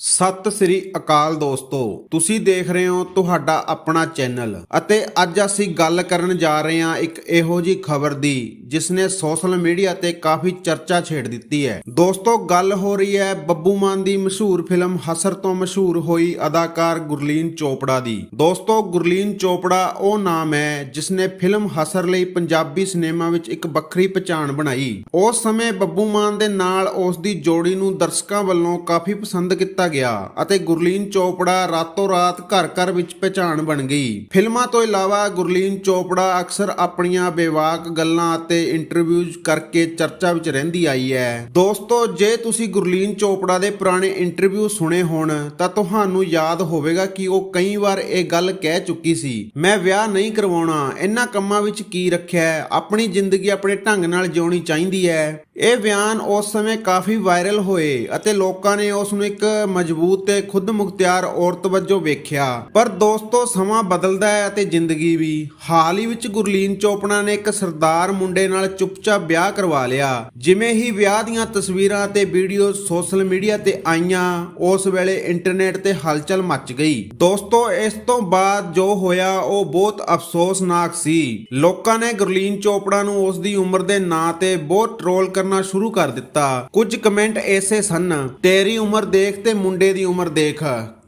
ਸਤਿ ਸ੍ਰੀ ਅਕਾਲ ਦੋਸਤੋ, ਤੁਸੀਂ ਦੇਖ ਰਹੇ ਹੋ ਤੁਹਾਡਾ ਆਪਣਾ ਚੈਨਲ। ਅਤੇ ਅੱਜ ਅਸੀਂ ਗੱਲ ਕਰਨ ਜਾ ਰਹੇ ਹਾਂ ਇੱਕ ਇਹੋ ਜੀ ਖਬਰ ਦੀ ਜਿਸ ਨੇ ਸੋਸ਼ਲ ਮੀਡੀਆ ਤੇ ਕਾਫੀ ਚਰਚਾ ਛੇੜ ਦਿੱਤੀ ਹੈ। ਦੋਸਤੋ, ਗੱਲ ਹੋ ਰਹੀ ਹੈ ਬੱਬੂ ਮਾਨ ਦੀ ਮਸ਼ਹੂਰ ਫਿਲਮ ਹਸਰ ਤੋਂ ਮਸ਼ਹੂਰ ਹੋਈ ਅਦਾਕਾਰ ਗੁਰਲੀਨ ਚੋਪੜਾ ਦੀ। ਦੋਸਤੋ, ਗੁਰਲੀਨ ਚੋਪੜਾ ਉਹ ਨਾਮ ਹੈ ਜਿਸ ਨੇ ਫਿਲਮ ਹਸਰ ਲਈ ਪੰਜਾਬੀ ਸਿਨੇਮਾ ਵਿੱਚ ਇੱਕ ਵੱਖਰੀ ਪਛਾਣ ਬਣਾਈ। ਉਸ ਸਮੇਂ ਬੱਬੂ ਮਾਨ ਦੇ ਨਾਲ ਉਸ ਦੀ ਜੋੜੀ ਨੂੰ ਦਰਸ਼ਕਾਂ ਵੱਲੋਂ ਕਾਫੀ ਪਸੰਦ ਕੀਤਾ ਗਿਆ ਅਤੇ ਗੁਰਲੀਨ ਚੋਪੜਾ ਰਾਤੋਂ ਰਾਤ ਘਰ ਘਰ ਵਿੱਚ ਪਛਾਣ ਬਣ ਗਈ। ਫਿਲਮਾਂ ਤੋਂ ਇਲਾਵਾ ਗੁਰਲੀਨ ਚੋਪੜਾ ਅਕਸਰ ਆਪਣੀਆਂ ਬੇਵਾਕ ਗੱਲਾਂ ਅਤੇ ਇੰਟਰਵਿਊਜ਼ ਕਰਕੇ ਚਰਚਾ ਵਿੱਚ ਰਹਿੰਦੀ ਆਈ ਹੈ। ਦੋਸਤੋ, ਜੇ ਤੁਸੀਂ ਗੁਰਲੀਨ ਚੋਪੜਾ ਦੇ ਪੁਰਾਣੇ ਇੰਟਰਵਿਊ ਸੁਣੇ ਹੋਣ, ਤਾਂ ਤੁਹਾਨੂੰ ਯਾਦ ਹੋਵੇਗਾ ਕਿ ਉਹ ਕਈ ਵਾਰ ਇਹ ਗੱਲ ਕਹਿ ਚੁੱਕੀ ਸੀ, ਮੈਂ ਵਿਆਹ ਨਹੀਂ ਕਰਵਾਉਣਾ, ਇਹਨਾਂ ਕੰਮਾਂ ਵਿੱਚ ਕੀ ਰੱਖਿਆ ਆਪਣੀ ਜ਼ਿੰਦਗੀ ਆਪਣੇ ਢੰਗ ਨਾਲ ਜਿਉਣੀ ਚਾਹੀਦੀ ਹੈ। ਇਹ ਬਿਆਨ ਉਸ ਸਮੇਂ ਕਾਫੀ ਵਾਇਰਲ ਹੋਏ ਅਤੇ ਲੋਕਾਂ ਨੇ ਉਸ ਨੂੰ ਇੱਕ ਮਜ਼ਬੂਤ ਤੇ ਖੁਦ ਮੁਖਤਿਆਰ ਔਰਤ ਵਜੋਂ ਵੇਖਿਆ। ਪਰ ਦੋਸਤੋ, ਸਮਾਂ ਬਦਲਦਾ ਹੈ ਅਤੇ ਜ਼ਿੰਦਗੀ ਵੀ। ਹਾਲ ਹੀ ਵਿੱਚ ਗੁਰਲੀਨ ਚੋਪੜਾ ਨੇ ਇੱਕ ਸਰਦਾਰ ਮੁੰਡੇ ਨਾਲ ਚੁੱਪਚਾਪ ਵਿਆਹ ਕਰਵਾ ਲਿਆ। ਜਿਵੇਂ ਹੀ ਵਿਆਹ ਦੀਆਂ ਤਸਵੀਰਾਂ ਤੇ ਵੀਡੀਓ ਸੋਸ਼ਲ ਮੀਡੀਆ ਤੇ ਆਈਆਂ, ਉਸ ਵੇਲੇ ਇੰਟਰਨੈਟ ਤੇ ਹਲਚਲ ਮਚ ਗਈ। ਦੋਸਤੋ, ਇਸ ਤੋਂ ਬਾਅਦ ਜੋ ਹੋਇਆ, ਉਹ ਬਹੁਤ ਅਫਸੋਸਨਾਕ ਸੀ। ਲੋਕਾਂ ਨੇ ਗੁਰਲੀਨ ਚੋਪੜਾ ਨੂੰ ਉਸ ਦੀ ਉਮਰ ਦੇ ਨਾਂ ਤੇ ਬਹੁਤ ਟ੍ਰੋਲ ਕਰਨਾ ਸ਼ੁਰੂ ਕਰ ਦਿੱਤਾ। ਕੁਝ ਕਮੈਂਟ ਐਸੇ ਸਨ, ਤੇਰੀ ਉਮਰ ਦੇਖ ਤੇ ਮੁੰਡੇ ਦੀ ਉਮਰ ਦੇਖ।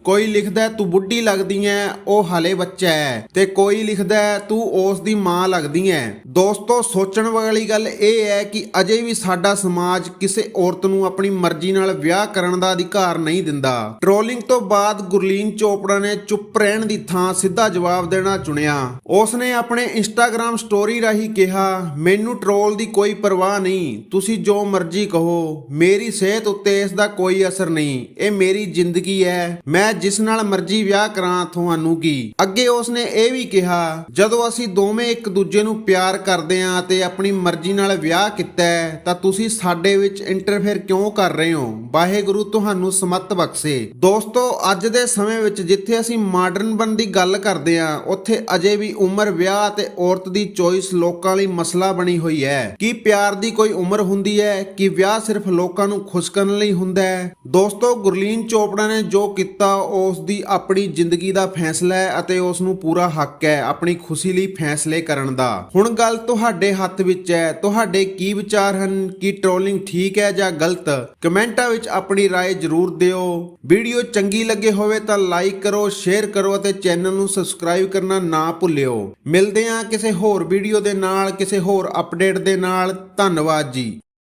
ਕੋਈ ਲਿਖਦਾ ਤੂੰ ਬੁੱਢੀ ਲੱਗਦੀ ਐ, ਉਹ ਹਲੇ ਬੱਚਾ ਹੈ ਤੇ ਕੋਈ ਲਿਖਦਾ ਤੂੰ ਉਸ ਦੀ ਮਾਂ ਲੱਗਦੀ ਐ। ਦੋਸਤੋ, ਸੋਚਣ ਵਾਲੀ ਗੱਲ ਇਹ ਹੈ ਕਿ ਅਜੇ ਵੀ ਸਾਡਾ ਸਮਾਜ ਕਿਸੇ ਔਰਤ ਨੂੰ ਆਪਣੀ ਮਰਜ਼ੀ ਨਾਲ ਵਿਆਹ ਕਰਨ ਦਾ ਅਧਿਕਾਰ ਨਹੀਂ ਦਿੰਦਾ। ਟ੍ਰੋਲਿੰਗ ਤੋਂ ਬਾਅਦ ਗੁਰਲੀਨ ਚੋਪੜਾ ਨੇ ਚੁੱਪ ਰਹਿਣ ਦੀ ਥਾਂ ਸਿੱਧਾ ਜਵਾਬ ਦੇਣਾ ਚੁਣਿਆ। ਉਸ ਨੇ ਆਪਣੇ ਇੰਸਟਾਗ੍ਰam ਸਟੋਰੀ ਰਾਹੀਂ ਕਿਹਾ, ਮੈਨੂੰ ਟ੍ਰੋਲ ਦੀ ਕੋਈ ਪਰਵਾਹ ਨਹੀਂ, ਤੁਸੀਂ ਜੋ ਮਰਜ਼ੀ ਕਹੋ। ਮੇਰੀ ਸਿਹਤ ਉੱਤੇ ਇਸ ਦਾ ਕੋਈ ਅਸਰ ਨਹੀਂ। ਇਹ ਮੇਰੀ ਜ਼ਿੰਦਗੀ ਹੈ ਮੈਂ ਜਿਸ ਨਾਲ ਮਰਜ਼ੀ ਵਿਆਹ ਕਰਾਂ ਤੁਹਾਨੂੰ ਕੀ। ਅੱਗੇ ਉਸਨੇ ਇਹ ਵੀ ਕਿਹਾ, ਜਦੋਂ ਅਸੀਂ ਦੋਵੇਂ ਇੱਕ ਦੂਜੇ ਨੂੰ ਪਿਆਰ ਕਰਦੇ ਹਾਂ ਤੇ ਆਪਣੀ ਮਰਜ਼ੀ ਨਾਲ ਵਿਆਹ ਕੀਤਾ ਤਾਂ ਤੁਸੀਂ ਸਾਡੇ ਵਿੱਚ ਇੰਟਰਫੇਅਰ ਕਿਉਂ ਕਰ ਰਹੇ ਹੋ? ਵਾਹਿਗੁਰੂ ਤੁਹਾਨੂੰ ਸਮਤ ਬਖਸ਼ੇ। ਦੋਸਤੋ, ਅੱਜ ਦੇ ਸਮੇਂ ਵਿੱਚ ਜਿੱਥੇ ਅਸੀਂ ਮਾਡਰਨ ਬਣ ਦੀ ਗੱਲ ਕਰਦੇ ਹਾਂ ਉੱਥੇ ਅਜੇ ਵੀ ਉਮਰ ਵਿਆਹ ਤੇ ਔਰਤ ਦੀ ਚੋਇਸ ਲੋਕਾਂ ਲਈ ਮਸਲਾ ਬਣੀ ਹੋਈ ਹੈ। ਕੀ ਪਿਆਰ ਦੀ ਕੋਈ ਉਮਰ ਹੁੰਦੀ ਹੈ, ਕਿ ਵਿਆਹ ਸਿਰਫ ਲੋਕਾਂ ਨੂੰ ਖੁਸ਼ ਕਰਨ ਲਈ ਹੁੰਦਾ ਹੈ? ਦੋਸਤੋ, ਗੁਰਲੀਨ ਚੋਪੜਾ ਨੇ ਜੋ ਕੀਤਾ ਉਸ ਦੀ ਆਪਣੀ ਜ਼ਿੰਦਗੀ ਦਾ ਫੈਸਲਾ ਹੈ ਅਤੇ ਉਸ ਨੂੰ ਪੂਰਾ ਹੱਕ ਹੈ ਆਪਣੀ ਖੁਸ਼ੀ ਲਈ ਫੈਸਲੇ ਕਰਨ ਦਾ ਹੁਣ ਗੱਲ ਤੁਹਾਡੇ ਹੱਥ ਵਿੱਚ ਹੈ ਤੁਹਾਡੇ ਕੀ ਵਿਚਾਰ ਹਨ ਕਿ ਟ੍ਰੋਲਿੰਗ ਠੀਕ ਹੈ ਜਾਂ ਗਲਤ ਕਮੈਂਟਾਂ ਵਿੱਚ ਆਪਣੀ رائے ਜ਼ਰੂਰ ਦਿਓ ਵੀਡੀਓ ਚੰਗੀ ਲੱਗੇ ਹੋਵੇ ਤਾਂ ਲਾਈਕ ਕਰੋ ਸ਼ੇਅਰ ਕਰੋ ਅਤੇ ਚੈਨਲ ਨੂੰ ਸਬਸਕ੍ਰਾਈਬ ਕਰਨਾ ਨਾ ਭੁੱਲਿਓ ਮਿਲਦੇ ਹਾਂ ਕਿਸੇ ਹੋਰ ਵੀਡੀਓ ਦੇ ਨਾਲ ਕਿਸੇ ਹੋਰ ਅਪਡੇਟ ਦੇ ਨਾਲ ਧੰਨਵਾਦ ਜੀ